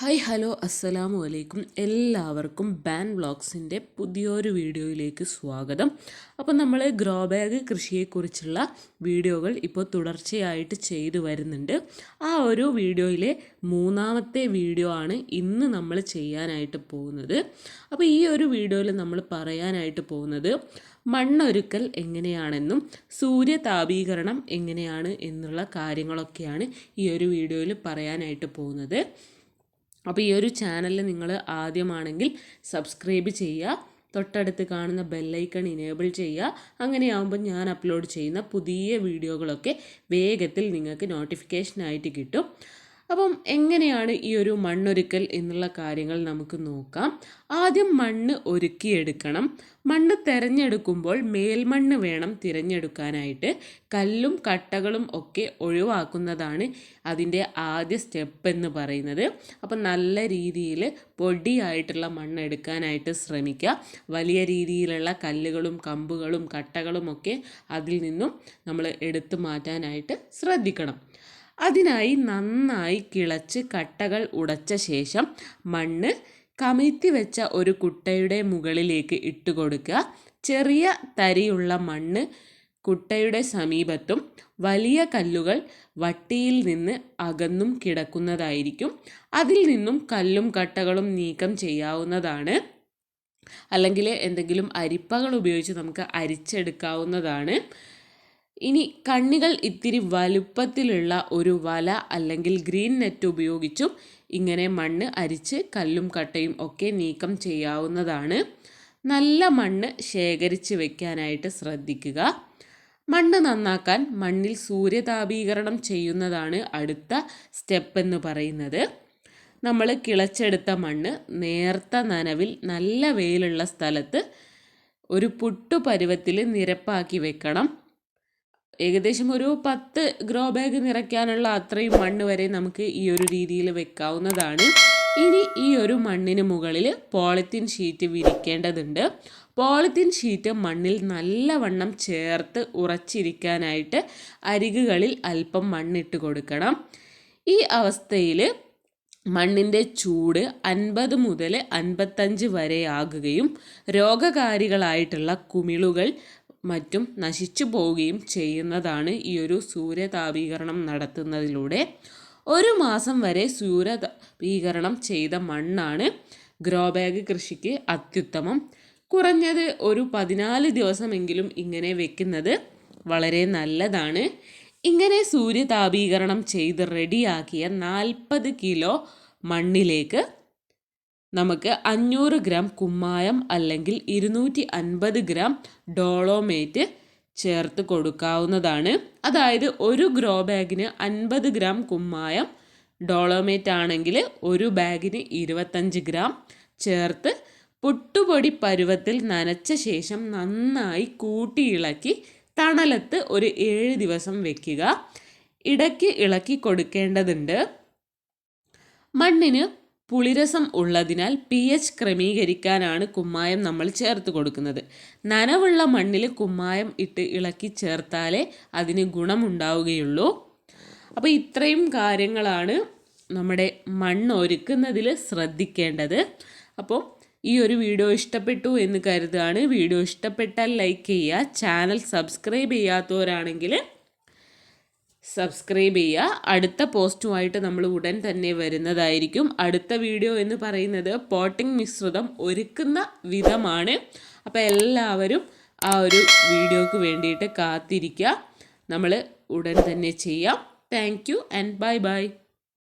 Hi hello അസ്സലാമു അലൈക്കും. എല്ലാവർക്കും ബാൻ വ്ളോഗ്സിന്റെ പുതിയൊരു വീഡിയോയിലേക്ക് സ്വാഗതം. അപ്പോൾ നമ്മൾ ഗ്രോ ബാഗ് കൃഷിയെക്കുറിച്ചുള്ള വീഡിയോകൾ ഇപ്പോൾ തുടർച്ചയായിട്ട് ചെയ്തു വരുന്നുണ്ട്. ആ ഒരു വീഡിയോയിലെ മൂന്നാമത്തെ വീഡിയോ ആണ് ഇന്ന് നമ്മൾ ചെയ്യാനായിട്ട് പോകുന്നത്. അപ്പോൾ ഈ ഒരു വീഡിയോയിൽ നമ്മൾ പറയാനായിട്ട് പോകുന്നത് മണ്ണൊരുക്കൽ എങ്ങനെയാണെന്നും സൂര്യതാപീകരണം എങ്ങനെയാണ് എന്നുള്ള കാര്യങ്ങളൊക്കെയാണ് ഈ ഒരു വീഡിയോയിൽ പറയാനായിട്ട് പോകുന്നത്. അപ്പോൾ ഈ ഒരു ചാനൽ നിങ്ങൾ ആദ്യമാണെങ്കിൽ സബ്സ്ക്രൈബ് ചെയ്യുക. തൊട്ടടുത്ത് കാണുന്ന ബെല്ലൈക്കൺ ഇനേബിൾ ചെയ്യുക. അങ്ങനെയാകുമ്പോൾ ഞാൻ അപ്ലോഡ് ചെയ്യുന്ന പുതിയ വീഡിയോകളൊക്കെ വേഗത്തിൽ നിങ്ങൾക്ക് നോട്ടിഫിക്കേഷനായിട്ട് കിട്ടും. അപ്പം എങ്ങനെയാണ് ഈ ഒരു മണ്ണൊരുക്കൽ എന്നുള്ള കാര്യങ്ങൾ നമുക്ക് നോക്കാം. ആദ്യം മണ്ണ് ഒരുക്കിയെടുക്കണം. മണ്ണ് തിരഞ്ഞെടുക്കുമ്പോൾ മേൽമണ്ണ് വേണം തിരഞ്ഞെടുക്കാനായിട്ട്. കല്ലും കട്ടകളും ഒക്കെ ഒഴിവാക്കുന്നതാണ് അതിന്റെ ആദ്യ സ്റ്റെപ്പ് എന്ന് പറയുന്നത്. അപ്പം നല്ല രീതിയിൽ പൊടിയായിട്ടുള്ള മണ്ണ് എടുക്കാനായിട്ട് ശ്രമിക്കുക. വലിയ രീതിയിലുള്ള കല്ലുകളും കമ്പുകളും കട്ടകളും ഒക്കെ അതിൽ നിന്നും നമ്മൾ എടുത്തു മാറ്റാനായിട്ട് ശ്രദ്ധിക്കണം. അതിനായി നന്നായി കിളച്ച് കട്ടകൾ ഉടച്ച ശേഷം മണ്ണ് കമിഴ്ത്തി വെച്ച ഒരു കുട്ടയുടെ മുകളിലേക്ക് ഇട്ട് കൊടുക്കുക. ചെറിയ തരിയുള്ള മണ്ണ് കുട്ടയുടെ സമീപത്തും വലിയ കല്ലുകൾ വട്ടിയിൽ നിന്ന് അകന്നും കിടക്കുന്നതായിരിക്കും. അതിൽ നിന്നും കല്ലും കട്ടകളും നീക്കം ചെയ്യാവുന്നതാണ്. അല്ലെങ്കിൽ എന്തെങ്കിലും അരിപ്പകൾ ഉപയോഗിച്ച് നമുക്ക് അരിച്ചെടുക്കാവുന്നതാണ്. ഇനി കണ്ണികൾ ഇത്തിരി വലുപ്പത്തിലുള്ള ഒരു വല അല്ലെങ്കിൽ ഗ്രീൻ നെറ്റ് ഉപയോഗിച്ചും ഇങ്ങനെ മണ്ണ് അരിച്ച് കല്ലും കട്ടയും ഒക്കെ നീക്കം ചെയ്യാവുന്നതാണ്. നല്ല മണ്ണ് ശേഖരിച്ച് വെക്കാനായിട്ട് ശ്രദ്ധിക്കുക. മണ്ണ് നന്നാക്കാൻ മണ്ണിൽ സൂര്യതാപീകരണം ചെയ്യുന്നതാണ് അടുത്ത സ്റ്റെപ്പ് എന്ന് പറയുന്നത്. നമ്മൾ കിളച്ചെടുത്ത മണ്ണ് നേർത്ത നനവിൽ നല്ല വെയിലുള്ള സ്ഥലത്ത് ഒരു പുട്ടു പരുവത്തിൽ നിരപ്പാക്കി വെക്കണം. ഏകദേശം ഒരു പത്ത് ഗ്രോ ബാഗ് നിറയ്ക്കാനുള്ള അത്രയും മണ്ണ് വരെ നമുക്ക് ഈ ഒരു രീതിയിൽ വെക്കാവുന്നതാണ്. ഇനി ഈ ഒരു മണ്ണിന് മുകളിൽ പോളിത്തീൻ ഷീറ്റ് വിരിക്കേണ്ടതുണ്ട്. പോളിത്തീൻ ഷീറ്റ് മണ്ണിൽ നല്ലവണ്ണം ചേർത്ത് ഉറച്ചിരിക്കാനായിട്ട് അരികുകളിൽ അല്പം മണ്ണിട്ട് കൊടുക്കണം. ഈ അവസ്ഥയിൽ മണ്ണിന്റെ ചൂട് അൻപത് മുതൽ അൻപത്തഞ്ച് വരെ ആകുകയും രോഗകാരികളായിട്ടുള്ള കുമിളുകൾ മറ്റും നശിച്ചു പോവുകയും ചെയ്യുന്നതാണ് ഈ ഒരു സൂര്യതാപീകരണം നടത്തുന്നതിലൂടെ. ഒരു മാസം വരെ സൂര്യതാപീകരണം ചെയ്ത മണ്ണാണ് ഗ്രോ ബാഗ് കൃഷിക്ക് അത്യുത്തമം. കുറഞ്ഞത് ഒരു പതിനാല് ദിവസമെങ്കിലും ഇങ്ങനെ വെക്കുന്നത് വളരെ നല്ലതാണ്. ഇങ്ങനെ സൂര്യതാപീകരണം ചെയ്ത് റെഡിയാക്കിയ നാൽപ്പത് കിലോ മണ്ണിലേക്ക് നമുക്ക് അഞ്ഞൂറ് ഗ്രാം കുമ്മായം അല്ലെങ്കിൽ ഇരുന്നൂറ്റി അൻപത് ഗ്രാം ഡോളോമേറ്റ് ചേർത്ത് കൊടുക്കാവുന്നതാണ്. അതായത് ഒരു ഗ്രോ ബാഗിന് അൻപത് ഗ്രാം കുമ്മായം ഡോളോമേറ്റ് ആണെങ്കിൽ ഒരു ബാഗിന് ഇരുപത്തഞ്ച് ഗ്രാം ചേർത്ത് പുട്ടുപൊടി പരുവത്തിൽ നനച്ച ശേഷം നന്നായി കൂട്ടി ഇളക്കി തണലത്ത് ഒരു ഏഴ് ദിവസം വെക്കുക. ഇടയ്ക്ക് ഇളക്കി കൊടുക്കേണ്ടതുണ്ട്. മണ്ണിന് പുളിരസം ഉള്ളതിനാൽ പി എച്ച് ക്രമീകരിക്കാനാണ് കുമ്മായം നമ്മൾ ചേർത്ത് കൊടുക്കുന്നത്. നനവുള്ള മണ്ണിൽ കുമ്മായം ഇട്ട് ഇളക്കി ചേർത്താലേ അതിന് ഗുണമുണ്ടാവുകയുള്ളൂ. അപ്പോൾ ഇത്രയും കാര്യങ്ങളാണ് നമ്മുടെ മണ്ണ് ഒരുക്കുന്നതിൽ ശ്രദ്ധിക്കേണ്ടത്. അപ്പോൾ ഈ ഒരു വീഡിയോ ഇഷ്ടപ്പെട്ടു എന്ന് കരുതുകയാണ്. വീഡിയോ ഇഷ്ടപ്പെട്ടാൽ ലൈക്ക് ചെയ്യുക ചാനൽ സബ്സ്ക്രൈബ് ചെയ്യാത്തവരാണെങ്കിൽ സബ്സ്ക്രൈബ് ചെയ്യുക. അടുത്ത പോസ്റ്റുമായിട്ട് നമ്മൾ ഉടൻ തന്നെ വരുന്നതായിരിക്കും. അടുത്ത വീഡിയോ എന്ന് പറയുന്നത് പോട്ടിംഗ് മിശ്രിതം ഒരുക്കുന്ന വിധമാണ്. അപ്പോൾ എല്ലാവരും ആ ഒരു വീഡിയോക്ക് വേണ്ടിയിട്ട് കാത്തിരിക്കുക. നമ്മൾ ഉടൻ തന്നെ ചെയ്യാം. Thank you and bye bye.